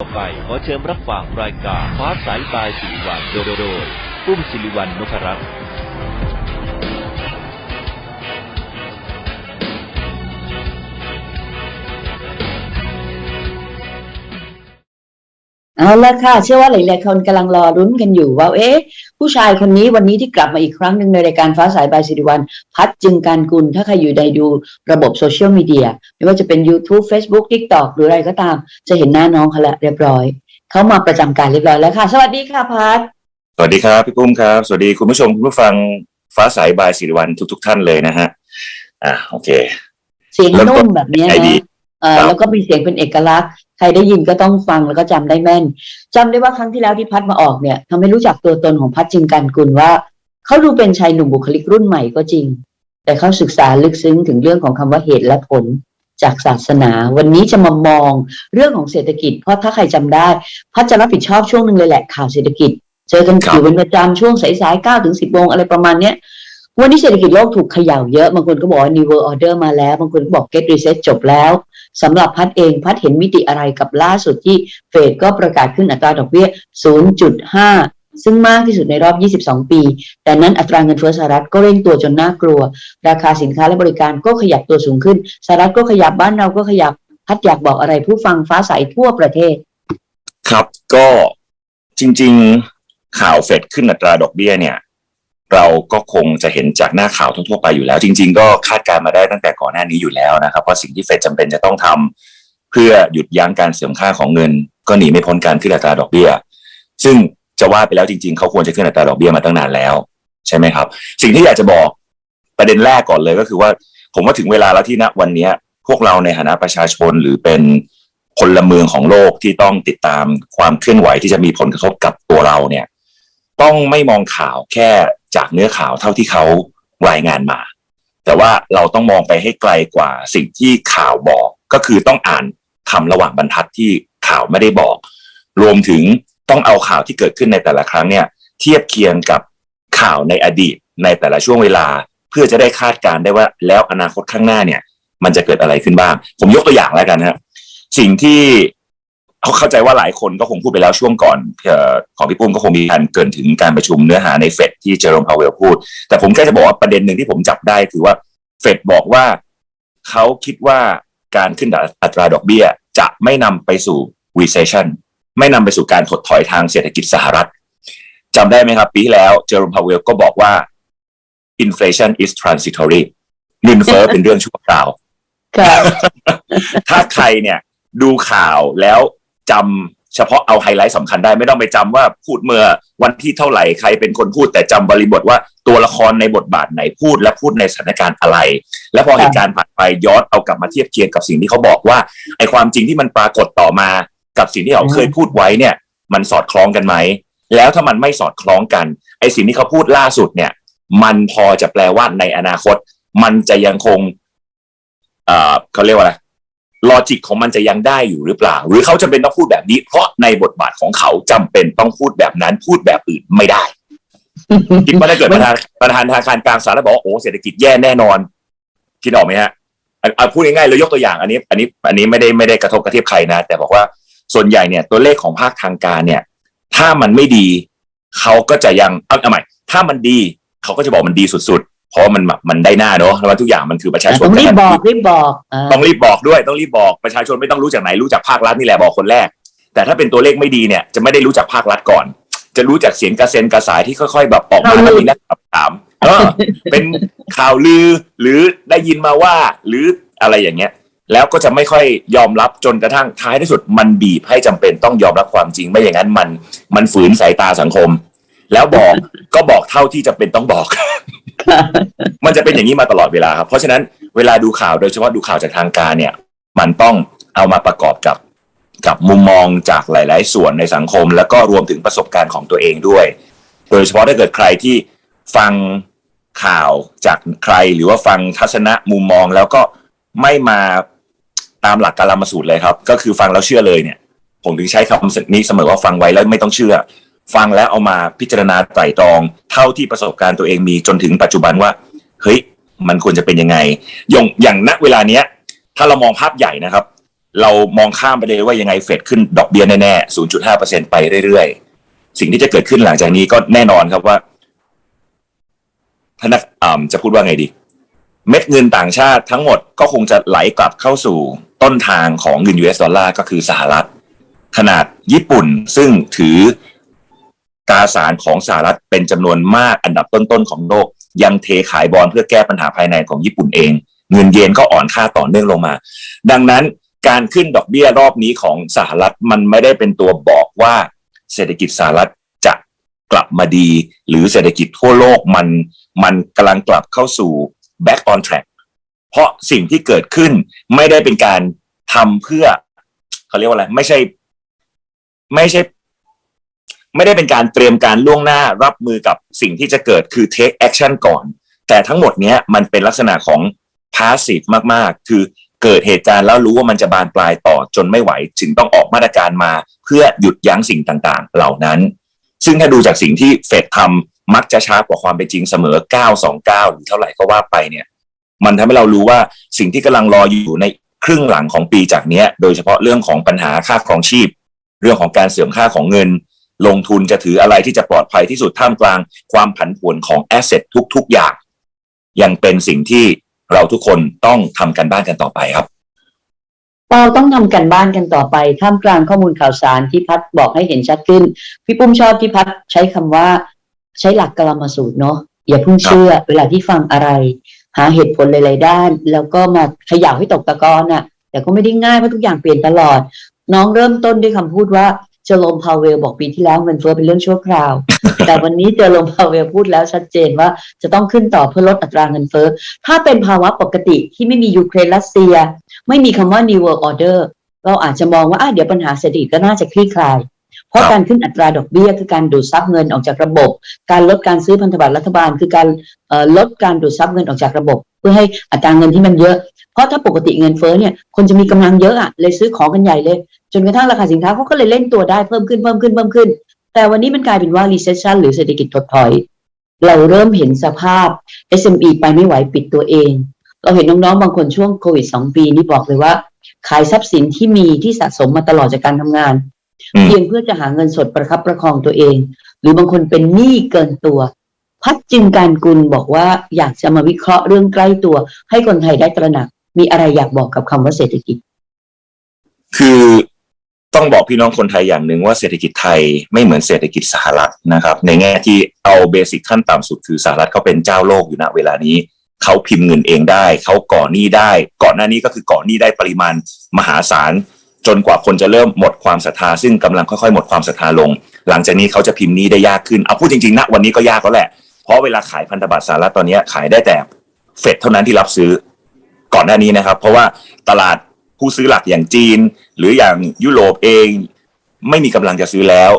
ต่อไปขอเชิญรับฟังรายการฟ้าสายตายสิริวันโดยโดยปุ้มสิริวันนพรัตน์ เอาละค่ะ เชื่อว่าหลายๆคนกำลังรอรุ้นกันอยู่ว่า เอ๊ะ ผู้ชายคนนี้วันนี้ที่กลับมาอีกครั้งหนึ่งในรายการฟ้าสายบายสิริวัลพัดจึงการกุล ถ้าใครอยู่ในดูระบบโซเชียลมีเดีย ไม่ว่าจะเป็น YouTube Facebook TikTok หรืออะไรก็ตาม จะเห็นหน้าน้องเขาแล้วเรียบร้อย เขามาประจำการเรียบร้อยแล้วค่ะ สวัสดีค่ะพัดสวัสดีครับพี่ปุ้มครับ สวัสดีคุณผู้ชมคุณผู้ฟังฟ้าสายบายสิริวัลทุก ๆ ท่านเลยนะฮะอ่าโอเค เสียงเริ่มต้นุ่นมแบบเนี้ยไอดีนะเออครับแล้วก็มีเสียงเป็นเอกลักษณ์ ใครได้ยินก็ต้องฟังแล้วก็จำได้แม่นจำได้ว่าครั้งที่แล้วที่พัดมาออกเนี่ยทำให้รู้จักตัวตนของพัดจึงการกุลว่าเขาดูเป็นชายหนุ่มบุคลิกรุ่นใหม่ก็จริง แต่เขาศึกษาลึกซึ้งถึงเรื่องของคำว่าเหตุและผลจากศาสนา วันนี้จะมามองเรื่องของเศรษฐกิจ เพราะถ้าใครจำได้ พัดจะรับผิดชอบช่วงหนึ่งเลยแหละข่าวเศรษฐกิจ เจอกันครับอยู่เป็นประจำช่วงสายๆเก้าถึงสิบโมงอะไรประมาณเนี้ยวันนี้เศรษฐกิจโลกถูกเขย่าเยอะ บางคนก็บอกว่า New World Order มาแล้ว บางคนก็บอก Get Reset จบแล้ว สำหรับพัดเองพัดเห็นมิติอะไรกับล่าสุดที่เฟดก็ประกาศขึ้นอัตราดอกเบี้ย 0.5ซึ่งมากที่สุดในรอบ 22 ปี แต่นั้นอัตราเงินเฟ้อสหรัฐก็เร่งตัวจนน่ากลัว ราคาสินค้าและบริการก็ขยับตัวสูงขึ้น สหรัฐก็ขยับบ้านเราก็ขยับ พัดอยากบอกอะไรผู้ฟังฟ้าใสทั่วประเทศ ครับ ก็จริง ๆ ข่าวเฟดขึ้นอัตราดอกเบี้ยเนี่ย เราก็คงจะเห็นจากหน้าข่าวทั่วๆไปอยู่แล้ว จริง ๆ ก็คาดการมาได้ตั้งแต่ก่อนหน้านี้อยู่แล้วนะครับว่าสิ่งที่เฟดจำเป็นจะต้องทำเพื่อหยุดยั้งการเสื่อมค่าของเงิน ก็หนีไม่พ้นการขึ้นอัตราดอกเบี้ย ซึ่งจะว่าไปแล้วจริง ๆ เขาควรจะขึ้นอัตราดอกเบี้ยมาตั้งนานแล้วใช่ไหมครับ สิ่งที่อยากจะบอกประเด็นแรกก่อนเลยก็คือว่าผมว่าถึงเวลาแล้วที่ณวันนี้พวกเราในฐานะประชาชนหรือเป็นพลเมืองของโลกที่ต้องติดตามความเคลื่อนไหวที่จะมีผลกระทบกับตัวเราเนี่ย ต้องไม่มองข่าวแค่ จากเนื้อข่าวเท่าที่เขารายงานมา แต่ว่าเราต้องมองไปให้ไกลกว่าสิ่งที่ข่าวบอก ก็คือต้องอ่านคำระหว่างบรรทัดที่ข่าวไม่ได้บอก รวมถึงต้องเอาข่าวที่เกิดขึ้นในแต่ละครั้งเนี่ย เทียบเคียงกับข่าวในอดีตในแต่ละช่วงเวลา เพื่อจะได้คาดการณ์ได้ว่าแล้วอนาคตข้างหน้าเนี่ย มันจะเกิดอะไรขึ้นบ้าง ผมยกตัวอย่างแล้วกันนะครับสิ่งที่ เขาเข้าใจว่าหลายคนก็คงพูดไปแล้วช่วงก่อนเอ่อของพี่ปุ้มก็คงมีการเกรินถึงการประชุมเนื้อหาในเฟดที่เจอร์โรมพาวเวลพูด แต่ผมแค่จะบอกว่าประเด็นหนึ่งที่ผมจับได้คือว่าเฟดบอกว่าเขาคิดว่าการขึ้นอัตราดอกเบี้ย จะไม่นำไปสู่ recession ไม่นำไปสู่การถดถอยทางเศรษฐกิจสหรัฐจำได้ไหมครับปีที่แล้วเจอร์โรมพาวเวลก็บอกว่า inflation is transitory เงินเฟ้อเป็นเรื่องชั่วคราวค่ะถ้าใครเนี่ยดูข่าวแล้ว จำเฉพาะเอาไฮไลท์สำคัญได้ไม่ต้องไปจำว่าพูดเมื่อวันที่เท่าไหร่ใครเป็นคนพูดแต่จำบริบทว่าตัวละครในบทบาทไหนพูดและพูดในสถานการณ์อะไร แล้วพอเหตุการณ์ผ่านไปย้อนเอากลับมาเทียบเคียงกับสิ่งที่เขาบอกว่าไอ้ความจริงที่มันปรากฏต่อมากับสิ่งที่เขาเคยพูดไว้เนี่ย มันสอดคล้องกันไหมแล้วถ้ามันไม่สอดคล้องกันไอ้สิ่งที่เขาพูดล่าสุดเนี่ย มันพอจะแปลว่าในอนาคต มันจะยังคงเอ่อเขาเรียกว่าอะไร ลอจิกของมันจะยังได้อยู่หรือเปล่า หรือเขาจำเป็นต้องพูดแบบนี้ เพราะในบทบาทของเขาจำเป็นต้องพูดแบบนั้นพูดแบบอื่นไม่ได้คิดว่าถ้าเกิดประธานประธานธนาคารกลางสหรัฐบอกว่าโอ้เศรษฐกิจแย่แน่นอนคิดออกไหมฮะอะอะพูดง่ายๆเลยยกตัวอย่างอันนี้ อันนี้อันนี้ไม่ได้ไม่ได้กระทบกระเทียบใครนะ แต่บอกว่าส่วนใหญ่เนี่ย ตัวเลขของภาคทางการเนี่ย ถ้ามันไม่ดี เขาก็จะยังเอาเอาใหม่ถ้ามันดี เขาก็จะบอกมันดีสุดๆ เพราะว่ามันแบบมันได้หน้าเนอะแล้วทุกอย่างมันคือประชาชนต้องรีบบอกกันรีบบอกอ่าต้องรีบบอกด้วยต้องรีบบอกประชาชนไม่ต้องรู้จากไหนรู้จากภาครัฐนี่แหละบอกคนแรก แต่ถ้าเป็นตัวเลขไม่ดีเนี่ยจะไม่ได้รู้จากภาครัฐก่อน จะรู้จากเสียงกระเซ็นกระสายที่ค่อยๆ แบบออกมาแล้วมีนักข่าวถามเออเป็นข่าวลือหรือได้ยินมาว่าหรืออะไรอย่างเงี้ย แล้วก็จะไม่ค่อยยอมรับจนกระทั่งท้ายที่สุด มันบีบให้จำเป็นต้องยอมรับความจริงไม่อย่างนั้นมัน มันฝืนสายตาสังคม แล้วบอกก็บอกเท่าที่จำเป็นต้องบอก มันจะเป็นอย่างนี้มาตลอดเวลาครับ เพราะฉะนั้นเวลาดูข่าวโดยเฉพาะดูข่าวจากทางการเนี่ย มันต้องเอามาประกอบกับกับมุมมองจากหลาย ๆ ส่วนในสังคม แล้วก็รวมถึงประสบการณ์ของตัวเองด้วย โดยเฉพาะถ้าเกิดใครที่ฟังข่าวจากใครหรือว่าฟังทัศนะมุมมองแล้วก็ไม่มาตามหลักการมาสูตรเลยครับ ก็คือฟังแล้วเชื่อเลยเนี่ย ผมถึงใช้คำนี้เสมอว่าฟังไว้แล้วไม่ต้องเชื่อ ฟังแล้วเอามาพิจารณาไตร่ตรอง เท่าที่ประสบการณ์ตัวเองมีจนถึงปัจจุบันว่า เฮ้ยมันควรจะเป็นยังไงอย่างอย่างณเวลาเนี้ย ถ้าเรามองภาพใหญ่นะครับ เรามองข้ามไปเลยว่ายังไงเฟดขึ้นดอกเบี้ยแน่ๆ 0.5%ไปเรื่อยๆ สิ่งที่จะเกิดขึ้นหลังจากนี้ก็แน่นอนครับว่าธนาอ่าจะพูดว่าไงดี เม็ดเงินต่างชาติทั้งหมดก็คงจะไหลกลับเข้าสู่ต้นทางของเงิน US ดอลลาร์ก็คือสหรัฐ ขนาดญี่ปุ่นซึ่งถือตราสารของสหรัฐเป็นจำนวนมากอันดับต้นๆของโลก ยังเทขายบอลเพื่อแก้ปัญหาภายในของญี่ปุ่นเอง เงินเยนก็อ่อนค่าต่อเนื่องลงมา ดังนั้นการขึ้นดอกเบี้ยรอบนี้ของสหรัฐมันไม่ได้เป็นตัวบอกว่าเศรษฐกิจสหรัฐจะกลับมาดี หรือเศรษฐกิจทั่วโลกมันมันกำลังกลับเข้าสู่ back on track เพราะสิ่งที่เกิดขึ้นไม่ได้เป็นการทำเพื่อเขาเรียกว่าอะไรไม่ใช่ ไม่ใช่ ไม่ได้เป็นการเตรียมการล่วงหน้ารับมือกับสิ่งที่จะเกิดคือ take action ก่อน แต่ทั้งหมดเนี้ยมันเป็นลักษณะของ passive มากๆ คือเกิดเหตุการณ์แล้วรู้ว่ามันจะบานปลายต่อจนไม่ไหวจึงต้องออกมาตรการมา เพื่อหยุดยั้งสิ่งต่างๆ เหล่านั้น ซึ่งถ้าดูจากสิ่งที่เฟดทำมักจะช้ากว่าความเป็นจริงเสมอ 929 หรือเท่าไหร่ก็ว่าไปเนี่ย มันทำให้เรารู้ว่าสิ่งที่กำลังรออยู่ในครึ่งหลังของปีจากนี้โดยเฉพาะเรื่องของปัญหาค่าครองชีพ เรื่องของการเสื่อมค่าของเงิน ลงทุนจะถืออะไรที่จะปลอดภัยที่สุดท่ามกลางความผันผวนของแอสเซททุก ๆ อย่าง ยังเป็นสิ่งที่เราทุกคนต้องทำกันบ้านกันต่อไปครับ เราต้องทำกันบ้านกันต่อไป ท่ามกลางข้อมูลข่าวสารที่พัดบอกให้เห็นชัดขึ้น พี่ปุ้มชอบที่พัดใช้คำว่า ใช้หลักกลมาสูตรเนาะอย่าเพิ่งเชื่อ เวลาที่ฟังอะไร หาเหตุผลหลาย ๆ ด้าน แล้วก็มาเขย่าให้ตกตะกอนน่ะ แต่ก็ไม่ได้ง่ายเพราะทุกอย่างเปลี่ยนตลอด น้องเริ่มต้นด้วยคำพูดว่า เจอร์โลมพาวเวลบอกปีที่แล้วเงินเฟ้อเป็นเรื่องชั่วคราว แต่วันนี้เจอร์โลมพาวเวลพูดแล้วชัดเจนว่าจะต้องขึ้นต่อเพื่อลดอัตราเงินเฟ้อ ถ้าเป็นภาวะปกติที่ไม่มียูเครนรัสเซีย ไม่มีคำว่า New World Order เราอาจจะมองว่าอะเดี๋ยวปัญหาเศรษฐกิจก็น่าจะคลี่คลาย เพราะครับการขึ้นอัตราดอกเบี้ยคือการดูดซับเงินออกจากระบบ การลดการซื้อพันธบัตรรัฐบาล คือการเอ่อลดการดูดซับเงินออกจากระบบ เพื่อให้อัตราเงินที่มันเยอะ เพราะถ้าปกติเงินเฟ้อเนี่ยคนจะมีกำลังเยอะอะเลยซื้อของกันใหญ่เลย จนกระทั่งราคาสินค้าเขาก็เลยเล่นตัวได้เพิ่มขึ้นเพิ่มขึ้นเพิ่มขึ้น แต่วันนี้มันกลายเป็นว่า recession หรือเศรษฐกิจถดถอย เราเริ่มเห็นสภาพ SME ไปไม่ไหวปิดตัวเอง เราเห็นน้องๆบางคนช่วงโควิดสองปีนี่บอกเลยว่า ขายทรัพย์สินที่มีที่สะสมมาตลอดจากการทำงานเพียงเพื่อจะหาเงินสดประคับประคองตัวเอง หรือบางคนเป็นหนี้เกินตัว พัดจึงการกุลบอกว่าอยากจะมาวิเคราะห์เรื่องใกล้ตัว ให้คนไทยได้ตระหนัก มีอะไรอยากบอกกับคำว่าเศรษฐกิจ คือต้องบอกพี่น้องคนไทยอย่างหนึ่งว่าเศรษฐกิจไทยไม่เหมือนเศรษฐกิจสหรัฐนะครับ ในแง่ที่เอาเบสิกขั้นต่ำสุดคือสหรัฐเขาเป็นเจ้าโลกอยู่ณเวลานี้เขาพิมพ์เงินเองได้เขาก่อหนี้ได้ ก่อนหน้านี้ก็คือก่อหนี้ได้ปริมาณมหาศาล จนกว่าคนจะเริ่มหมดความศรัทธาซึ่งกำลังค่อยๆ หมดความศรัทธาลง หลังจากนี้เขาจะพิมพ์หนี้ได้ยากขึ้นเอาพูดจริงๆณวันนี้ก็ยากแล้วแหละ เพราะเวลาขายพันธบัตรสหรัฐตอนนี้ขายได้แต่เฟดเท่านั้นที่รับซื้อก่อนหน้านี้นะครับ เพราะว่าตลาดผู้ซื้อหลักอย่างจีน หรืออย่างยุโรปเอง ไม่มีกำลังจะซื้อแล้ว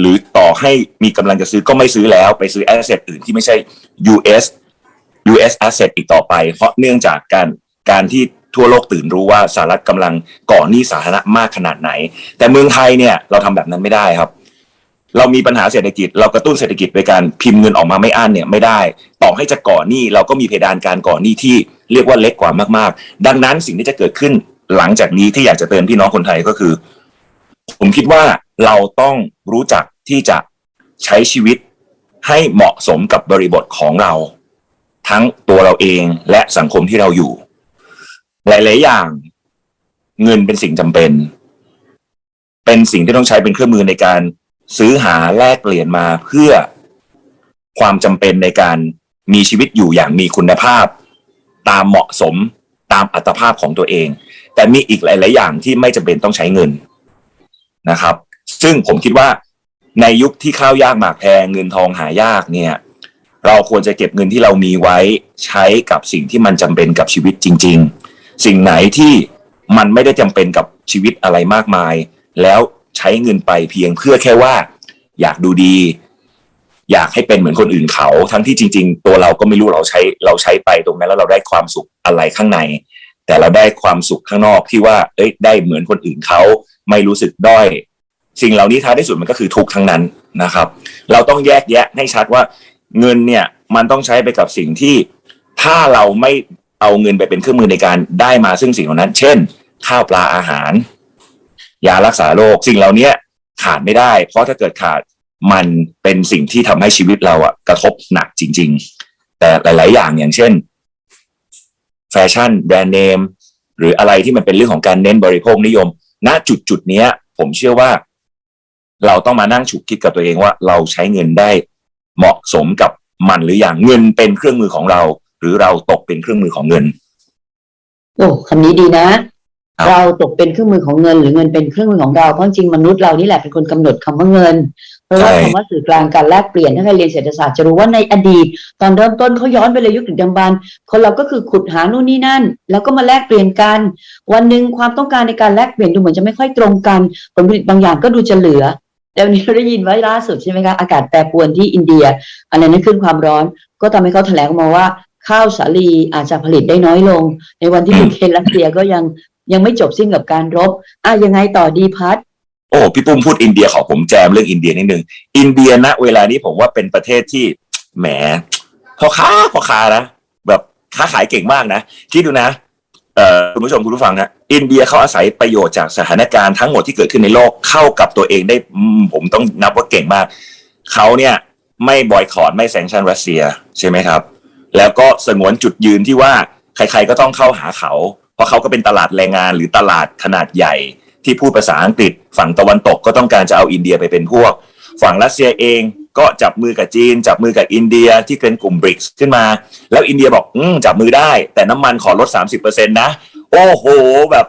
หรือต่อให้มีกำลังจะซื้อก็ไม่ซื้อแล้ว ไปซื้อแอสเซทอื่นที่ไม่ใช่ US US asset อีกต่อไป เพราะเนื่องจากการการที่ทั่วโลกตื่นรู้ว่าสหรัฐกำลังก่อหนี้สาธารณะมากขนาดไหน แต่เมืองไทยเนี่ยเราทำแบบนั้นไม่ได้ครับ เรามีปัญหาเศรษฐกิจ เรากระตุ้นเศรษฐกิจโดยการพิมพ์เงินออกมาไม่อั้นเนี่ยไม่ได้ ต่อให้จะก่อหนี้เราก็มีเพดานการก่อหนี้ที่เรียกว่าเล็กกว่ามากๆ ดังนั้นสิ่งที่จะเกิดขึ้นหลังจากนี้ที่อยากจะเตือนพี่น้องคนไทยก็คือ ผมคิดว่าเราต้องรู้จักที่จะใช้ชีวิตให้เหมาะสมกับบริบทของเรา ทั้งตัวเราเองและสังคมที่เราอยู่ หลาย ๆ อย่างเงินเป็นสิ่งจำเป็น เป็นสิ่งที่ต้องใช้เป็นเครื่องมือในการ ซื้อหาแลกเปลี่ยนมาเพื่อความจำเป็นในการมีชีวิตอยู่อย่างมีคุณภาพ ตามเหมาะสมตามอัตภาพของตัวเอง แต่มีอีกหลาย ๆ อย่างที่ไม่จำเป็นต้องใช้เงินนะครับ ซึ่งผมคิดว่าในยุคที่ข้าวยากหมากแพงเงินทองหายากเนี่ย เราควรจะเก็บเงินที่เรามีไว้ใช้กับสิ่งที่มันจำเป็นกับชีวิตจริง ๆ สิ่งไหนที่มันไม่ได้จำเป็นกับชีวิตอะไรมากมาย แล้ว ใช้เงินไปเพียงเพื่อแค่ว่า อยากดูดี อยากให้เป็นเหมือนคนอื่นเขา ทั้งที่จริง ๆ ตัวเราก็ไม่รู้เราใช้เราใช้ไปตรงนั้นแล้วเราได้ความสุขอะไรข้างใน แต่เราได้ความสุขข้างนอกที่ว่า เอ้ย ได้เหมือนคนอื่นเขาไม่รู้สึกด้อยสิ่งเหล่านี้ท้ายที่สุดมันก็คือทุกทั้งนั้นนะครับ เราต้องแยกแยะให้ชัดว่าเงินเนี่ยมันต้องใช้ไปกับสิ่งที่ถ้าเราไม่เอาเงินไปเป็นเครื่องมือในการได้มาซึ่งสิ่งเหล่านั้น เช่น ข้าวปลาอาหาร ยารักษาโรคสิ่งเหล่านี้ขาดไม่ได้ เพราะถ้าเกิดขาดมันเป็นสิ่งที่ทำให้ชีวิตเราอะกระทบหนักจริง ๆ แต่หลาย ๆ อย่างอย่างเช่น แฟชั่นแบรนด์เนมหรืออะไรที่มันเป็นเรื่องของการเน้นบริโภคนิยม ณจุดจุดๆนี้ผมเชื่อว่า เราต้องมานั่งฉุกคิดกับตัวเองว่า เราใช้เงินได้เหมาะสมกับมันหรืออย่างเงินเป็นเครื่องมือของเรา หรือเราตกเป็นเครื่องมือของเงินโอ้คำนี้ดีนะ เราตกเป็นเครื่องมือของเงินหรือเงินเป็นเครื่องมือของเราเพราะจริงๆมนุษย์เรานี่แหละเป็นคนกำหนดคำว่าเงินเพราะว่าคำว่าสื่อกลางการแลกเปลี่ยนถ้าใครเรียนเศรษฐศาสตร์จะรู้ว่าในอดีต ตอนเริ่มต้นเขาย้อนไปเลยยุคดึกดำบรรพ์คนเราก็คือขุดหานู่นนี่นั่น แล้วก็มาแลกเปลี่ยนกัน วันหนึ่งความต้องการในการแลกเปลี่ยนดูเหมือนจะไม่ค่อยตรงกันผลผลิตบางอย่างก็ดูจะเหลือแต่วันนี้เราได้ยินไว้ล่าสุดใช่ไหมคะอากาศแปรปรวนที่อินเดียอะไรนั้นขึ้นความร้อน ก็ทำให้เขาแถลงออกมาว่าข้าวสาลีอาจจะผลิตได้น้อยลง ในวันที่อืมยูเครนรัสเซียก็ยัง ยังไม่จบสิ้นกับการรบอะยังไงต่อดีพัดโอ้พี่ปุ้มพูดอินเดียขอผมแจมเรื่องอินเดียนิดนึงอินเดียณเวลานี้ผมว่าเป็นประเทศที่แหมพ่อค้าพ่อค้านะแบบค้าขายเก่งมากนะคิดดูนะเอ่อคุณผู้ชมคุณผู้ฟังนะอินเดียเขาอาศัยประโยชน์จากสถานการณ์ทั้งหมดที่เกิดขึ้นในโลกเข้ากับตัวเองได้ผมต้องนับว่าเก่งมากเขาเนี่ยไม่บอยคอรไม่แซงชันรัสเซียใช่ไหมครับ แล้วก็สงวนจุดยืนที่ว่าใครๆก็ต้องเข้าหาเขา เพราะเขาก็เป็นตลาดแรงงานหรือตลาดขนาดใหญ่ ที่พูดภาษาอังกฤษ ฝั่งตะวันตกก็ต้องการจะเอาอินเดียไปเป็นพวก ฝั่งรัสเซียเองก็จับมือกับจีน จับมือกับอินเดียที่เป็นกลุ่มบริกส์ขึ้นมา แล้วอินเดียบอกอืมจับมือได้ แต่น้ำมันขอลด 30%นะ โอ้โหแบบ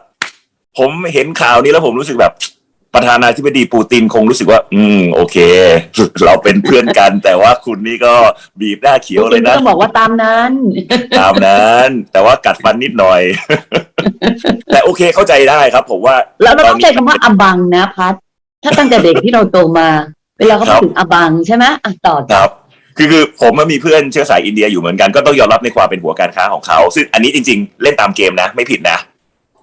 ผมเห็นข่าวนี้แล้วผมรู้สึกแบบ ประธานาธิบดีปูตินคงรู้สึกว่า อืม โอเค เราเป็นเพื่อนกัน แต่ว่าคุณนี่ก็บีบหน้าเขียวเลคุยณนะต้องบอกว่าตามนั้น ตามนั้น แต่ว่ากัดฟันนิดหน่อย แต่โอเคเข้าใจได้ครับ ผมว่าแล้วเราต้องใช้คำว่าอบังนะพัดถ้าตั้งแต่เด็กที่เราโตมา เวลาเขาครัพูดบถึงอบังใช่ไหมอะต่อคต่อรับคือคือผมมันมีเพื่อนเชื้อสายอินเดียอยู่เหมือนกันก็ต้องยอมรับในความเป็นหัวการค้าของเขา ซึ่งอันนี้จริง ๆ เล่นตามเกมนะ ไม่ผิดนะ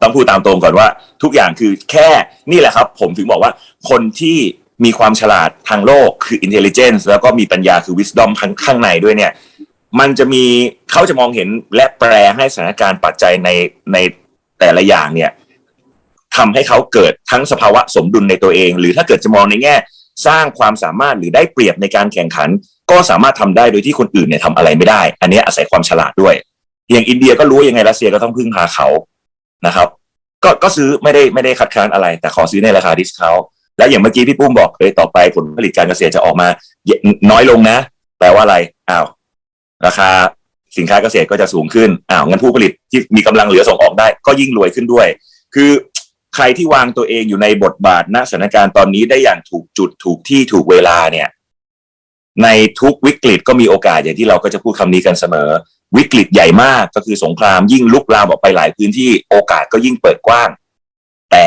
ต้องพูดตามตรงก่อนว่า ทุกอย่างคือแค่นี่แหละครับ ผมถึงบอกว่าคนที่มีความฉลาดทางโลกคือ intelligence แล้วก็มีปัญญาคือ wisdom ข้างข้างในด้วยเนี่ย มันจะมีเขาจะมองเห็นและแปลให้สถานการณ์ปัจจัยในในแต่ละอย่างเนี่ยทำให้เขาเกิดทั้งสภาวะสมดุลในตัวเอง หรือถ้าเกิดจะมองในแง่ สร้างความสามารถหรือได้เปรียบในการแข่งขัน ก็สามารถทำได้โดยที่คนอื่นเนี่ยทำอะไรไม่ได้ อันนี้อาศัยความฉลาดด้วย อย่างอินเดียก็รู้ยังไงรัสเซียก็ต้องพึ่งพาเขา นะครับ ก็ก็ซื้อไม่ได้ไม่ได้คัดค้านอะไร แต่ขอซื้อในราคาดิสคาวและอย่างเมื่อกี้พี่ปุ้มบอกเลยต่อไปผลผลิตการเกษตรจะออกมาน้อยลงนะแปลว่าอะไรอ้าวราคาสินค้าเกษตรก็จะสูงขึ้นอ้าวงั้นผู้ผลิตที่มีกำลังเหลือส่งออกได้ ก็ยิ่งรวยขึ้นด้วย คือใครที่วางตัวเองอยู่ในบทบาทณสถานการณ์ตอนนี้ได้อย่างถูกจุดถูกที่ถูกเวลาเนี่ย ในทุกวิกฤตก็มีโอกาสอย่างที่เราก็จะพูดคำนี้กันเสมอ วิกฤตใหญ่มากก็คือสงครามยิ่งลุกลามออกไปหลายพื้นที่โอกาสก็ยิ่งเปิดกว้าง แต่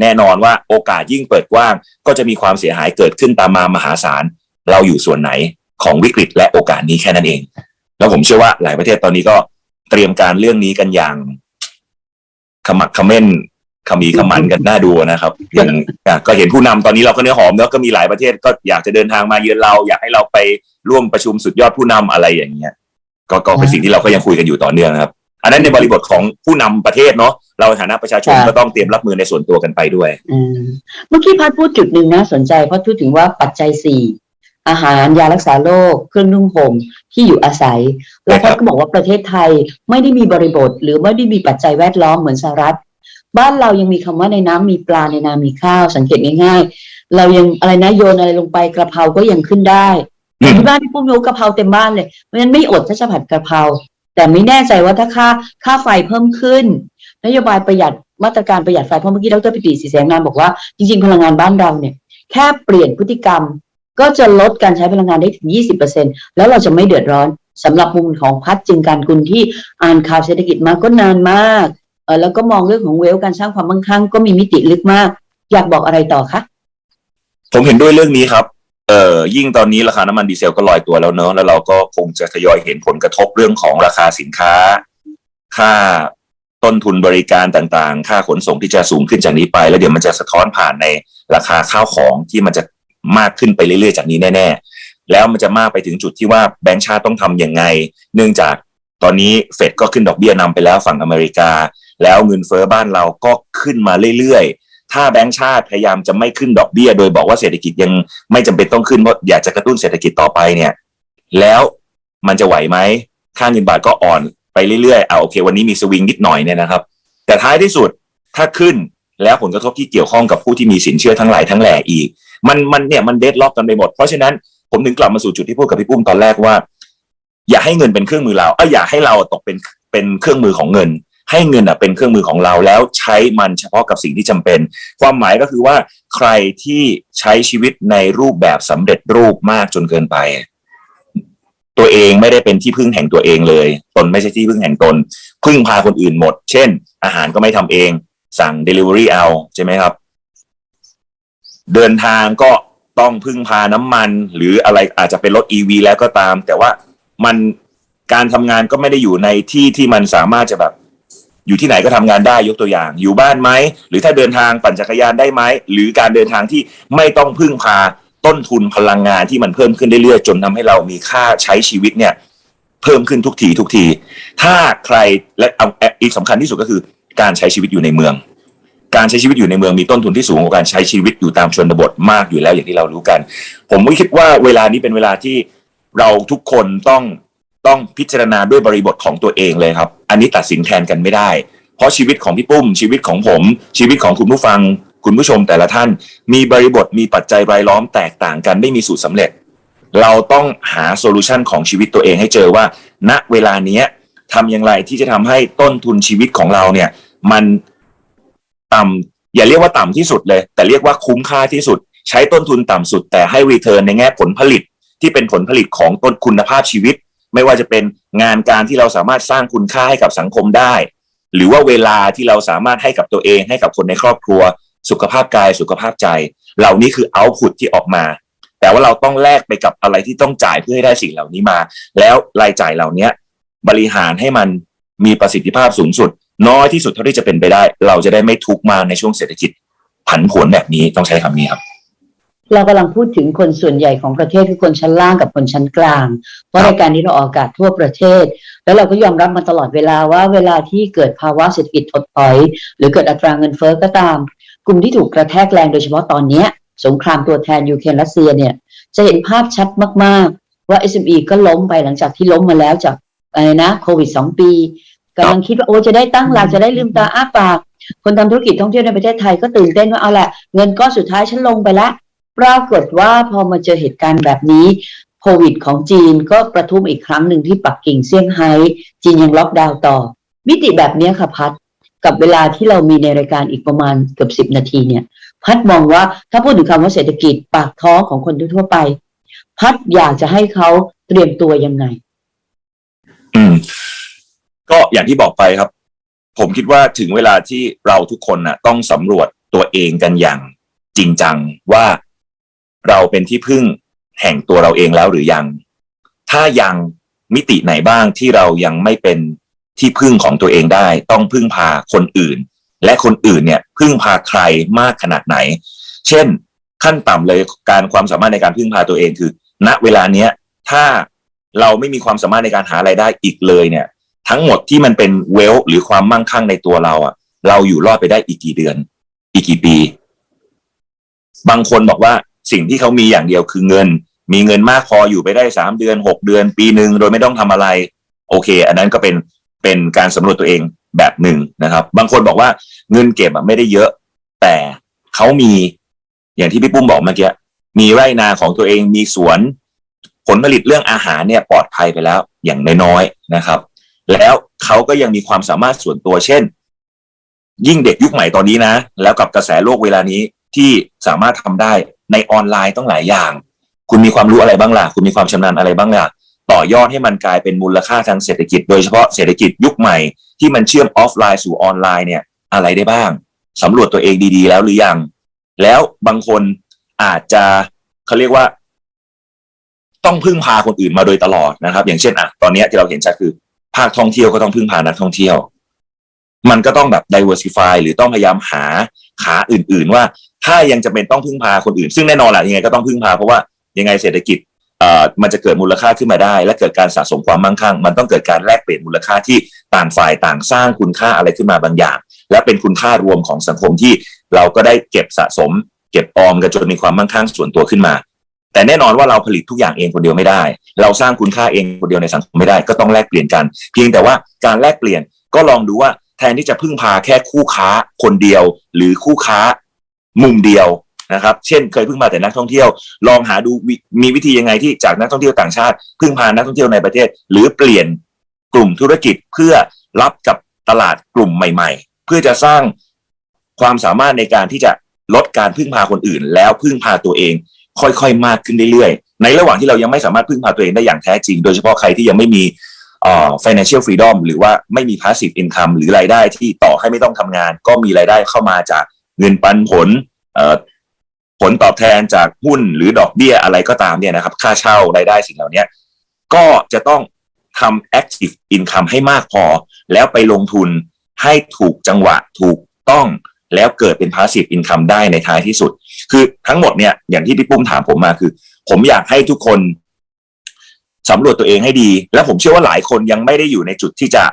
แน่นอนว่าโอกาสยิ่งเปิดกว้าง ก็จะมีความเสียหายเกิดขึ้นตามมามหาศาลเราอยู่ส่วนไหนของวิกฤตและโอกาสนี้แค่นั้นเอง แล้วผมเชื่อว่าหลายประเทศตอนนี้ก็เตรียมการเรื่องนี้กันอย่างขมักเขม้นขมีขมันกันน่าดูนะครับ อย่างอะก็เห็นผู้นำตอนนี้เราก็เนื้อหอมเนาะก็มีหลายประเทศก็อยากจะเดินทางมาเยือนเรา อยากให้เราไปร่วมประชุมสุดยอดผู้นำอะไรอย่างเงี้ย ก็ก็เป็นสิ่งที่เราก็ยังคุยกันอยู่ต่อเนื่องนะครับ อันนั้นในบริบทของผู้นำประเทศเนาะเราในฐานะประชาชนก็ต้องเตรียมรับมือในส่วนตัวกันไปด้วยอืมเมื่อกี้พัดพูดจุดหนึ่งนะสนใจเพราะพูดถึงว่าปัจจัยสี่อาหารยารักษาโรคเครื่องนุ่งห่มที่อยู่อาศัย แล้วพัดก็บอกว่าประเทศไทยไม่ได้มีบริบท หรือไม่ได้มีปัจจัยแวดล้อมเหมือนสหรัฐ บ้านเรายังมีคำว่าในน้ำมีปลาในนามีข้าว สังเกตง่าย ๆ เรายังอะไรนะโยนอะไรลงไปกระเพราก็ยังขึ้นได้อืม ที่บ้านที่ปุ้มรู้กะเพราเต็มบ้านเลยเพราะฉะนั้นไม่อดถ้าจะผัดกระเพราแต่ไม่แน่ใจว่าถ้าค่าค่าไฟเพิ่มขึ้น นโยบายประหยัดมาตรการประหยัดไฟเพราะเมื่อกี้ดรปิติศรีแสงนามบอกว่าจริงๆพลังงานบ้านเราเนี่ย แค่เปลี่ยนพฤติกรรม ก็จะลดการใช้พลังงานได้ถึง 20%แล้วเราจะไม่เดือดร้อนสำหรับมุมของพัฒจึงการกุลที่อ่านข่าวเศรษฐกิจมาก็นานมากเออแล้วก็มองเรื่องของเวลการสร้างความมั่งคั่งก็มีมิติลึกมาก อยากบอกอะไรต่อคะผมเห็นด้วยเรื่องนี้ครับ เอ่อยิ่งตอนนี้ราคาน้ำมันดีเซลก็ลอยตัวแล้วเนอะแล้วเราก็คงจะทยอยเห็นผลกระทบเรื่องของราคาสินค้า ค่าต้นทุนบริการต่างๆ ค่าขนส่งที่จะสูงขึ้นจากนี้ไป แล้วเดี๋ยวมันจะสะท้อนผ่านในราคาข้าวของที่มันจะมากขึ้นไปเรื่อยๆจากนี้แน่ๆ แล้วมันจะมากไปถึงจุดที่ว่าแบงก์ชาติต้องทำยังไง เนื่องจากตอนนี้เฟดก็ขึ้นดอกเบี้ยนำไปแล้วฝั่งอเมริกา แล้วเงินเฟ้อบ้านเราก็ขึ้นมาเรื่อยๆ ถ้าแบงก์ชาติพยายามจะไม่ขึ้นดอกเบี้ย โดยบอกว่าเศรษฐกิจยังไม่จำเป็นต้องขึ้นเพราะอยากจะกระตุ้นเศรษฐกิจต่อไปเนี่ย แล้วมันจะไหวไหมค่าเงินบาทก็อ่อนไปเรื่อยๆเอาโอเค วันนี้มีสวิงนิดหน่อยเนี่ยนะครับ แต่ท้ายที่สุดถ้าขึ้นแล้วผลกระทบที่เกี่ยวข้องกับผู้ที่มีสินเชื่อทั้งหลายทั้งแหล่อีก มันมันเนี่ยมันเดดล็อกกันไปหมด เพราะฉะนั้นผมถึงกลับมาสู่จุดที่พูดกับพี่ปุ้มตอนแรกว่า อย่าให้เงินเป็นเครื่องมือเราเอออย่าให้เราตกเป็นเป็นเครื่องมือของเงิน ให้เงินอะเป็นเครื่องมือของเราแล้วใช้มันเฉพาะกับสิ่งที่จำเป็น ความหมายก็คือว่าใครที่ใช้ชีวิตในรูปแบบสำเร็จรูปมากจนเกินไป ตัวเองไม่ได้เป็นที่พึ่งแห่งตัวเองเลย ตนไม่ใช่ที่พึ่งแห่งตน พึ่งพาคนอื่นหมด เช่น อาหารก็ไม่ทำเอง สั่ง Delivery เอาใช่ไหมครับ เดินทางก็ต้องพึ่งพาน้ำมัน หรืออะไรอาจจะเป็นรถ EV แล้วก็ตาม แต่ว่ามันการทำงานก็ไม่ได้อยู่ในที่ที่มันสามารถจะแบบ อยู่ที่ไหนก็ทำงานได้ยกตัวอย่าง อยู่บ้านไหมหรือถ้าเดินทางปั่นจักรยานได้ไหมหรือการเดินทางที่ไม่ต้องพึ่งพาต้นทุนพลังงานที่มันเพิ่มขึ้นเรื่อยๆจนทำให้เรามีค่าใช้ชีวิตเนี่ย เพิ่มขึ้นทุกทีทุกที ถ้าใครและเอาอีกสำคัญที่สุดก็คือ การใช้ชีวิตอยู่ในเมือง การใช้ชีวิตอยู่ในเมืองมีต้นทุนที่สูงกว่าการใช้ชีวิตอยู่ตามชนบทมากอยู่แล้วอย่างที่เรารู้กัน ผมก็คิดว่าเวลานี้เป็นเวลาที่เราทุกคนต้อง ต้องพิจารณาด้วยบริบทของตัวเองเลยครับ อันนี้ตัดสินแทนกันไม่ได้ เพราะชีวิตของพี่ปุ้ม ชีวิตของผม ชีวิตของคุณผู้ฟัง คุณผู้ชมแต่ละท่าน มีบริบทมีปัจจัยรายล้อมแตกต่างกันไม่มีสูตรสำเร็จ เราต้องหาโซลูชันของชีวิตตัวเองให้เจอว่า ณเวลาเนี้ยทำอย่างไรที่จะทำให้ต้นทุนชีวิตของเราเนี่ย มันต่ำอย่าเรียกว่าต่ำที่สุดเลย แต่เรียกว่าคุ้มค่าที่สุด ใช้ต้นทุนต่ำสุด แต่ให้รีเทิร์นในแง่ผลผลิตที่เป็นผลผลิตของต้นคุณภาพชีวิต ไม่ว่าจะเป็นงานการที่เราสามารถสร้างคุณค่าให้กับสังคมได้ หรือว่าเวลาที่เราสามารถให้กับตัวเองให้กับคนในครอบครัว สุขภาพกายสุขภาพใจ เหล่านี้คือเอาพุตที่ออกมา แต่ว่าเราต้องแลกไปกับอะไรที่ต้องจ่ายเพื่อให้ได้สิ่งเหล่านี้มา แล้วรายจ่ายเหล่านี้บริหารให้มันมีประสิทธิภาพสูงสุด น้อยที่สุดเท่าที่จะเป็นไปได้ เราจะได้ไม่ทุกข์มากในช่วงเศรษฐกิจผันผวนแบบนี้ต้องใช้คำนี้ครับ เรากำลังพูดถึงคนส่วนใหญ่ของประเทศคือคนชั้นล่างกับคนชั้นกลาง เพราะรายการนี้เราออกอากาศทั่วประเทศ แล้วเราก็ยอมรับมาตลอดเวลาว่าเวลาที่เกิดภาวะเศรษฐกิจถดถอย หรือเกิดอัตราเงินเฟ้อก็ตาม กลุ่มที่ถูกกระแทกแรงโดยเฉพาะตอนนี้สงครามตัวแทนยูเครนรัสเซียเนี่ยจะเห็นภาพชัดมากๆ ว่า SME ก็ล้มไปหลังจากที่ล้มมาแล้วจากอะไรนะโควิดสองปีกำลังคิดว่าโอ้จะได้ตั้งหลักจะได้ลืมตาอ้าปาก คนทำธุรกิจท่องเที่ยวในประเทศไทยก็ตื่นเต้นว่าเอาแหละเงินก้อนสุดท้ายฉันลงไปและ ปรากฏว่าพอมาเจอเหตุการณ์แบบนี้โควิดของจีนก็ประทุมอีกครั้งหนึ่งที่ปักกิ่งเซี่ยงไฮ้จีนยังล็อกดาวน์ต่อ มิติแบบนี้ค่ะพัดกับเวลาที่เรามีในรายการอีกประมาณเกือบสิบนาทีเนี่ย พัดมองว่าถ้าพูดถึงคำว่าเศรษฐกิจปากท้องของคนทั่วไป พัดอยากจะให้เขาเตรียมตัวยังไง อืม ก็อย่างที่บอกไปครับ ผมคิดว่าถึงเวลาที่เราทุกคนน่ะ ต้องสำรวจตัวเองกันอย่างจริงจังว่า เราเป็นที่พึ่งแห่งตัวเราเองแล้วหรือยัง ถ้ายังมิติไหนบ้างที่เรายังไม่เป็นที่พึ่งของตัวเองได้ ต้องพึ่งพาคนอื่น และคนอื่นเนี่ยพึ่งพาใครมากขนาดไหน เช่น ขั้นต่ำเลยการความสามารถในการพึ่งพาตัวเองคือ ณเวลาเนี้ยถ้าเราไม่มีความสามารถในการหาไรายได้อีกเลยเนี่ย ทั้งหมดที่มันเป็นเวลหรือความมั่งคั่งในตัวเราอะ่ะ เราอยู่รอดไปได้อีกกี่เดือน อีกกี่ปี บางคนบอกว่า สิ่งที่เขามีอย่างเดียวคือเงิน มีเงินมากพออยู่ไปได้สามเดือนหกเดือน ปีหนึ่งโดยไม่ต้องทำอะไร โอเค อันนั้นก็เป็นเป็นการสำรวจตัวเองแบบหนึ่งนะครับ บางคนบอกว่าเงินเก็บอะไม่ได้เยอะ แต่เขามีอย่างที่พี่ปุ้มบอกเมื่อกี้มีไร่นาของตัวเองมีสวน ผลผลิตเรื่องอาหารเนี่ยปลอดภัยไปแล้วอย่างน้อยๆนะครับ แล้วเขาก็ยังมีความสามารถส่วนตัวเช่น ยิ่งเด็กยุคใหม่ตอนนี้นะ แล้วกับกระแสโลกเวลานี้ที่สามารถทำได้ ในออนไลน์ต้องหลายอย่าง คุณมีความรู้อะไรบ้างล่ะ คุณมีความชำนาญอะไรบ้างล่ะ ต่อยอดให้มันกลายเป็นมูลค่าทางเศรษฐกิจ โดยเฉพาะเศรษฐกิจยุคใหม่ที่มันเชื่อมออฟไลน์สู่ออนไลน์เนี่ยอะไรได้บ้างสำรวจตัวเองดีๆ แล้วหรือยัง แล้วบางคนอาจจะเขาเรียกว่า ต้องพึ่งพาคนอื่นมาโดยตลอดนะครับ อย่างเช่นอะตอนนี้ที่เราเห็นชัดคือ ภาคท่องเที่ยวก็ต้องพึ่งพานักท่องเที่ยว มันก็ต้องแบบ diversify หรือต้องพยายามหา ขาอื่น ๆ ว่าถ้ายังจะเป็นต้องพึ่งพาคนอื่น ซึ่งแน่นอนแหละยังไงก็ต้องพึ่งพาเพราะว่ายังไงเศรษฐกิจเอ่อมันจะเกิดมูลค่าขึ้นมาได้ และเกิดการสะสมความมั่งคั่ง มันต้องเกิดการแลกเปลี่ยนมูลค่าที่ต่างฝ่ายต่างสร้างคุณค่าอะไรขึ้นมาบางอย่าง และเป็นคุณค่ารวมของสังคมที่เราก็ได้เก็บสะสม เก็บออมกันจนมีความมั่งคั่งส่วนตัวขึ้นมา แต่แน่นอนว่าเราผลิตทุกอย่างเองคนเดียวไม่ได้ เราสร้างคุณค่าเองคนเดียวในสังคมไม่ได้ ก็ต้องแลกเปลี่ยนกัน เพียงแต่ว่าการแลกเปลี่ยนก็ลองดูว่า แทนที่จะพึ่งพาแค่คู่ค้าคนเดียว หรือคู่ค้ามุมเดียวนะครับ เช่น เคยพึ่งพาแต่นักท่องเที่ยว ลองหาดูวิมีวิธียังไงที่จากนักท่องเที่ยวต่างชาติ พึ่งพานักท่องเที่ยวในประเทศ หรือเปลี่ยนกลุ่มธุรกิจเพื่อรับกับตลาดกลุ่มใหม่ ๆ เพื่อจะสร้างความสามารถในการที่จะลดการพึ่งพาคนอื่น แล้วพึ่งพาตัวเอง ค่อยๆ มากขึ้นเรื่อยๆ ในระหว่างที่เรายังไม่สามารถพึ่งพาตัวเองได้อย่างแท้จริง โดยเฉพาะใครที่ยังไม่มี financial freedom หรือว่าไม่มี passive income หรือรายได้ที่ต่อให้ไม่ต้องทำงาน ก็มีรายได้เข้ามาจากเงินปันผลเอ่อผลตอบแทนจากหุ้นหรือดอกเบี้ยอะไรก็ตามเนี่ยนะครับ ค่าเช่ารายได้สิ่งเหล่านี้ก็จะต้องทำ active income ให้มากพอ แล้วไปลงทุนให้ถูกจังหวะถูกต้องแล้วเกิดเป็น passive income ได้ในท้ายที่สุด คือทั้งหมดเนี่ยอย่างที่พี่ปุ้มถามผมมาคือ ผมอยากให้ทุกคน สำรวจตัวเองให้ดี และผมเชื่อว่าหลายคนยังไม่ได้อยู่ในจุดที่จะ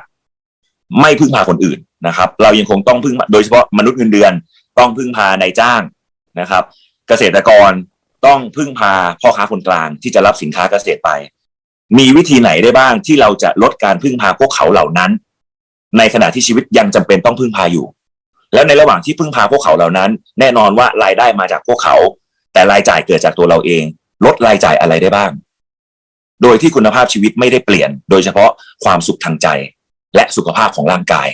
ไม่พึ่งพาคนอื่นนะครับ เรายังคงต้องพึ่งโดยเฉพาะมนุษย์เงินเดือน ต้องพึ่งพานายจ้างนะครับ เกษตรกรต้องพึ่งพาพ่อค้าคนกลางที่จะรับสินค้าเกษตรไป มีวิธีไหนได้บ้างที่เราจะลดการพึ่งพาพวกเขาเหล่านั้น ในขณะที่ชีวิตยังจำเป็นต้องพึ่งพาอยู่ แล้วในระหว่างที่พึ่งพาพวกเขาเหล่านั้น แน่นอนว่ารายได้มาจากพวกเขา แต่รายจ่ายเกิดจากตัวเราเอง ลดรายจ่ายอะไรได้บ้าง โดยที่คุณภาพชีวิตไม่ได้เปลี่ยน โดยเฉพาะความสุขทางใจ และสุขภาพของร่างกาย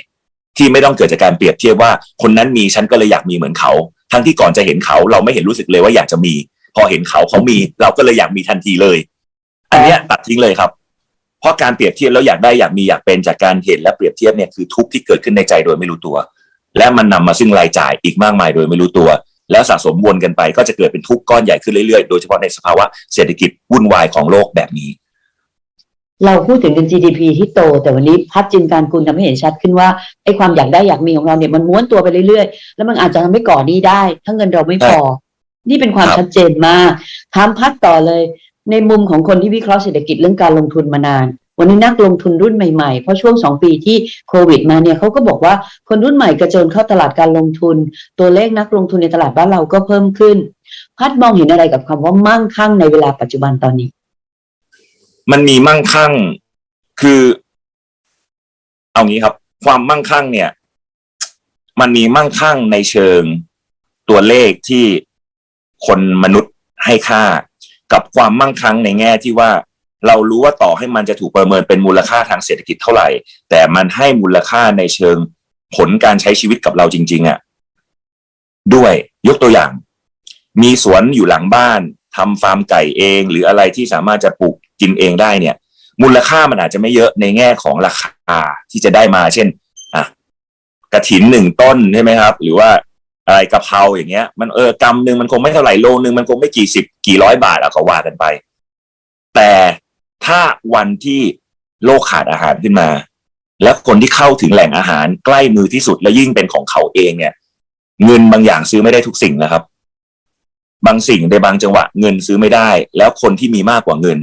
ที่ไม่ต้องเกิดจากการเปรียบเทียบว่าคนนั้นมีฉันก็เลยอยากมีเหมือนเขา ทั้งที่ก่อนจะเห็นเขาเราไม่เห็นรู้สึกเลยว่าอยากจะมี พอเห็นเขาเขามี เราก็เลยอยากมีทันทีเลย อันนี้ตัดทิ้งเลยครับ เพราะการเปรียบเทียบแล้วอยากได้อยากมีอยากเป็นจากการเห็นและเปรียบเทียบเนี่ยคือทุกข์ที่เกิดขึ้นในใจโดยไม่รู้ตัว และมันนำมาซึ่งรายจ่ายอีกมากมายโดยไม่รู้ตัว แล้วสะสมวนกันไปก็จะเกิดเป็นทุกข์ก้อนใหญ่ขึ้นเรื่อยๆ โดยเฉพาะในสภาวะเศรษฐกิจวุ่นวายของโลกแบบนี้ เราพูดถึงเป็น GDP ที่โต แต่วันนี้พัฒจินการคุณทำให้เห็นชัดขึ้นว่าไอ้ความอยากได้อยากมีของเราเนี่ยมันม้วนตัวไปเรื่อยๆ แล้วมันอาจจะทำให้ก่อหนี้ได้ ถ้าเงินเราไม่พอ นี่เป็นความครับชัดเจนมากถามพัดต่อเลย ในมุมของคนที่วิเคราะห์เศรษฐกิจเรื่องการลงทุนมานาน วันนี้นักลงทุนรุ่นใหม่ๆ เพราะช่วงสองปีที่โควิดมาเนี่ยเขาก็บอกว่าคนรุ่นใหม่กระโจนเข้าตลาดการลงทุน ตัวเลขนักลงทุนในตลาดบ้านเราก็เพิ่มขึ้น พัดมองเห็นอะไรกับคำว่ามั่งคั่งในเวลาปัจจุบันตอนนี้ มันมีมั่งคั่งคือ เอางี้ครับ ความมั่งคั่งเนี่ย มันมีมั่งคั่งในเชิงตัวเลขที่คนมนุษย์ให้ค่า กับความมั่งคั่งในแง่ที่ว่า เรารู้ว่าต่อให้มันจะถูกประเมินเป็นมูลค่าทางเศรษฐกิจเท่าไหร่ แต่มันให้มูลค่าในเชิงผลการใช้ชีวิตกับเราจริง ๆอะ่ะด้วยยกตัวอย่าง มีสวนอยู่หลังบ้านทำฟาร์มไก่เอง หรืออะไรที่สามารถจะปลูกกินเองได้เนี่ย มูลค่ามันอาจจะไม่เยอะในแง่ของราคาที่จะได้มา เช่นอะกระถินหนึ่งต้นใช่ไหมครับ หรือว่าอะไรกะเพราอย่างเงี้ย มันเออกำหนึ่งมันคงไม่เท่าไหร่โลนึงมันคงไม่กี่สิบกี่ร้อยบาทอาก็ว่ากันไป แต่ ถ้าวันที่โลกขาดอาหารขึ้นมา แล้วคนที่เข้าถึงแหล่งอาหารใกล้มือที่สุดและยิ่งเป็นของเขาเองเนี่ย เงินบางอย่างซื้อไม่ได้ทุกสิ่งนะครับ บางสิ่งในบางจังหวะเงินซื้อไม่ได้ แล้วคนที่มีมากกว่าเงิน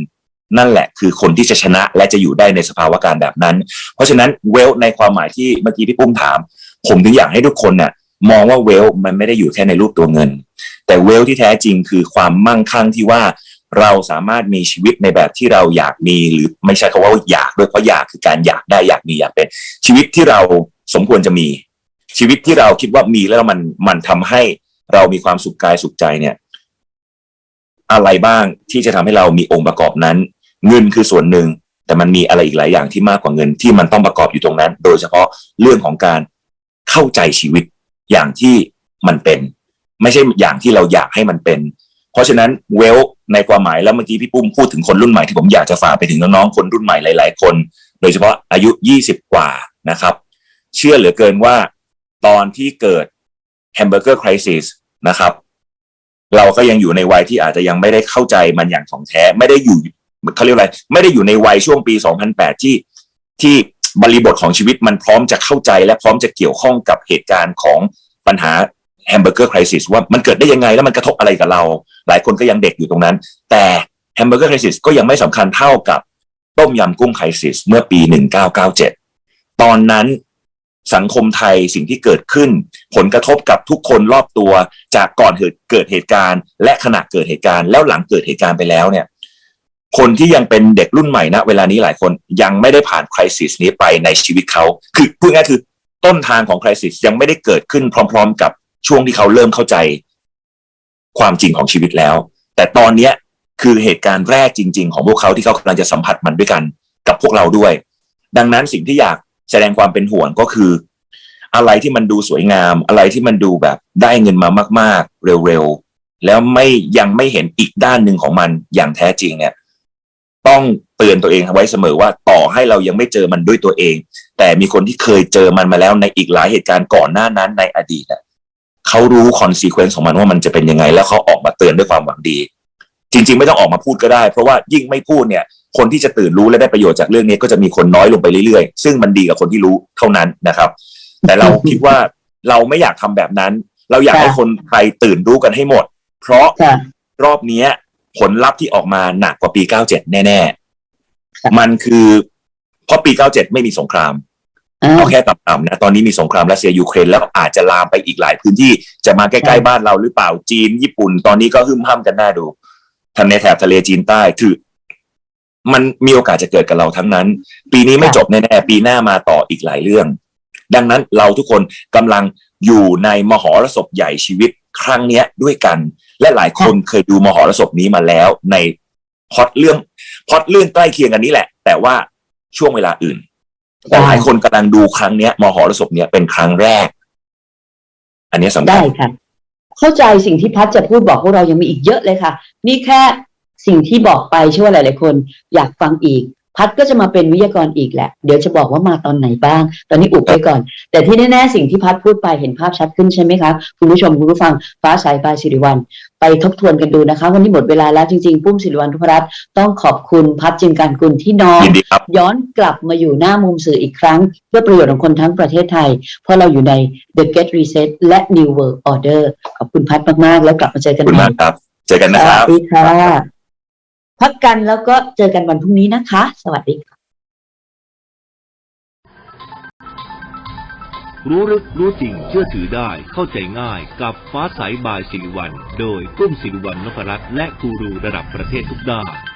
นั่นแหละคือคนที่จะชนะและจะอยู่ได้ในสภาวะการแบบนั้น เพราะฉะนั้นเวลในความหมายที่เมื่อกี้พี่ปุ้มถาม ผมถึงอยากให้ทุกคนน่ะมองว่าเวลมันไม่ได้อยู่แค่ในรูปตัวเงิน แต่เวลที่แท้จริงคือความมั่งคั่งที่ว่า เราสามารถมีชีวิตในแบบที่เราอยากมีหรือไม่ใช่คำว่าอยากด้วยเพราะอยากคือการอยากได้อยากมีอยากเป็น ชีวิตที่เราสมควรจะมี ชีวิตที่เราคิดว่ามีแล้วมันมันทำให้เรามีความสุขกายสุขใจเนี่ย อะไรบ้างที่จะทำให้เรามีองค์ประกอบนั้น เงินคือส่วนหนึ่ง แต่มันมีอะไรอีกหลายอย่างที่มากกว่าเงินที่มันต้องประกอบอยู่ตรงนั้น โดยเฉพาะเรื่องของการเข้าใจชีวิตอย่างที่มันเป็น ไม่ใช่อย่างที่เราอยากให้มันเป็น เพราะฉะนั้นเวลในความหมายแล้วเมื่อกี้พี่ปุ้มพูดถึงคนรุ่นใหม่ที่ผมอยากจะฝากไปถึงน้องๆคนรุ่นใหม่หลาย ๆ คน โดยเฉพาะอายุยี่สิบกว่านะครับ เชื่อเหลือเกินว่าตอนที่เกิดแฮมเบอร์เกอร์คริสิสนะครับ เราก็ยังอยู่ในวัยที่อาจจะยังไม่ได้เข้าใจมันอย่างของแท้ ไม่ได้อยู่เขาเรียกอะไร ไม่ได้อยู่ในวัยช่วงปี 2008 ที่ที่บริบทของชีวิตมันพร้อมจะเข้าใจและพร้อมจะเกี่ยวข้องกับเหตุการณ์ของปัญหา แฮมเบอร์เกอร์คริสิสว่ามันเกิดได้ยังไงแล้วมันกระทบอะไรกับเรา หลายคนก็ยังเด็กอยู่ตรงนั้น แต่แฮมเบอร์เกอร์คริสิสก็ยังไม่สำคัญเท่ากับต้มยำกุ้งคริสิสเมื่อปี 1997 ตอนนั้นสังคมไทยสิ่งที่เกิดขึ้น ผลกระทบกับทุกคนรอบตัวจากก่อนเกิดเหตุการณ์ และขณะเกิดเหตุการณ์แล้วหลังเกิดเหตุการณ์ไปแล้วเนี่ย คนที่ยังเป็นเด็กรุ่นใหม่นะเวลานี้หลายคนยังไม่ได้ผ่านคริสิสนี้ไปในชีวิตเขา คือพูดง่ายคือต้นทางของคริสิสยังไม่ได้เกิดขึ้นพร้อม ๆ กับ ช่วงที่เขาเริ่มเข้าใจความจริงของชีวิตแล้ว แต่ตอนเนี้ยคือเหตุการณ์แรกจริง ๆ ของพวกเขาที่เขากำลังจะสัมผัสมันด้วยกัน กับพวกเราด้วย ดังนั้นสิ่งที่อยากแสดงความเป็นห่วงก็คือ อะไรที่มันดูสวยงาม อะไรที่มันดูแบบได้เงินมามาก ๆ เร็วๆแล้วไม่ยังไม่เห็นอีกด้านหนึ่งของมันอย่างแท้จริงเนี่ย ต้องเตือนตัวเองไว้เสมอว่าต่อให้เรายังไม่เจอมันด้วยตัวเอง แต่มีคนที่เคยเจอมันมาแล้วในอีกหลายเหตุการณ์ก่อนหน้านั้นในอดีต เขารู้คอนซีเควนซ์ของมันว่ามันจะเป็นยังไง แล้วเขาออกมาเตือนด้วยความหวังดี จริง ๆ ไม่ต้องออกมาพูดก็ได้ เพราะว่ายิ่งไม่พูดเนี่ย คนที่จะตื่นรู้และได้ประโยชน์จากเรื่องนี้ก็จะมีคนน้อยลงไปเรื่อยๆ ซึ่งมันดีกับคนที่รู้เท่านั้นนะครับ แต่เราคิดว่าเราไม่อยากทำแบบนั้น เราอยากให้คนไทยตื่นรู้กันให้หมด เพราะค่ะรอบเนี้ยผลลัพธ์ที่ออกมาหนักกว่าปี 97 แน่ครับๆมันคือเพราะปี 97 ไม่มีสงครามอ่า เอาแค่ต่ำๆนะ ตอนนี้มีสงครามรัสเซียยูเครนแล้วอาจจะลามไปอีกหลายพื้นที่จะมาใกใช่ล้ๆบ้านเราหรือเปล่าจีน ญี่ปุ่น ตอนนี้ก็หึ่มห้ำกันน่าดูทางในแถบทะเลจีนใต้ถือมันมีโอกาสจะเกิดกับเราทั้งนั้น ปีนี้ไม่จบแน่ๆปีหน้ามาต่ออีกหลายเรื่อง ดังนั้นเราทุกคนกำลังอยู่ในมหรสพใหญ่ชีวิตครั้งเนี้ยด้วยกัน และหลายคนเคยดูมหรสพนี้มาแล้วในพล็อดเรื่องพล็อดเรื่องใกล้เคียงกันนี้แหละ แต่ว่าช่วงเวลาอื่น แต่หลายคนกำลังดูครั้งเนี้ยมหรสพเนี้ยเป็นครั้งแรก อันนี้สำคัญได้ญค่ะ เข้าใจสิ่งที่พัดจะพูดบอกพวกเรายังมีอีกเยอะเลยค่ะ นี่แค่สิ่งที่บอกไปเชื่อว่าหลาย ๆ คนอยากฟังอีก พัดก็จะมาเป็นวิทยากรอีกแหละ เดี๋ยวจะบอกว่ามาตอนไหนบ้าง ตอนนี้อุบไปก่อน แต่ที่แน่ ๆ สิ่งที่พัดพูดไปเห็นภาพชัดขึ้นใช่ไหมคะคุณผู้ชมคุณผู้ฟังฟ้าสายปลายสิริวัล ทบทวนกันดูนะคะ วันนี้หมดเวลาแล้วจริงๆ ปุ้มสิริวัลทุพรัตน์ต้องขอบคุณพัดจินการกุลที่น้อง ยินดีครับ ย้อนกลับมาอยู่หน้ามุมสื่ออีกครั้ง เพื่อประโยชน์ของคนทั้งประเทศไทย เพราะเราอยู่ใน The Get Reset และ New World Order ขอบคุณพัดมากๆ แล้วกลับมาเจอขกัอนบคุณใหม่มากครับ เจอกันนะสควัรัสบ ดีค่ะ พักกันแล้วก็เจอกันวันพรุ่งนี้นะคะ สวัสดีค่ะ รู้ลึกรู้จริงเชื่อถือได้เข้าใจง่ายกับฟ้าใสบายสิริวัลโดยกุ้มสิริวัลนพรัตน์และกูรูระดับประเทศทุกด้าน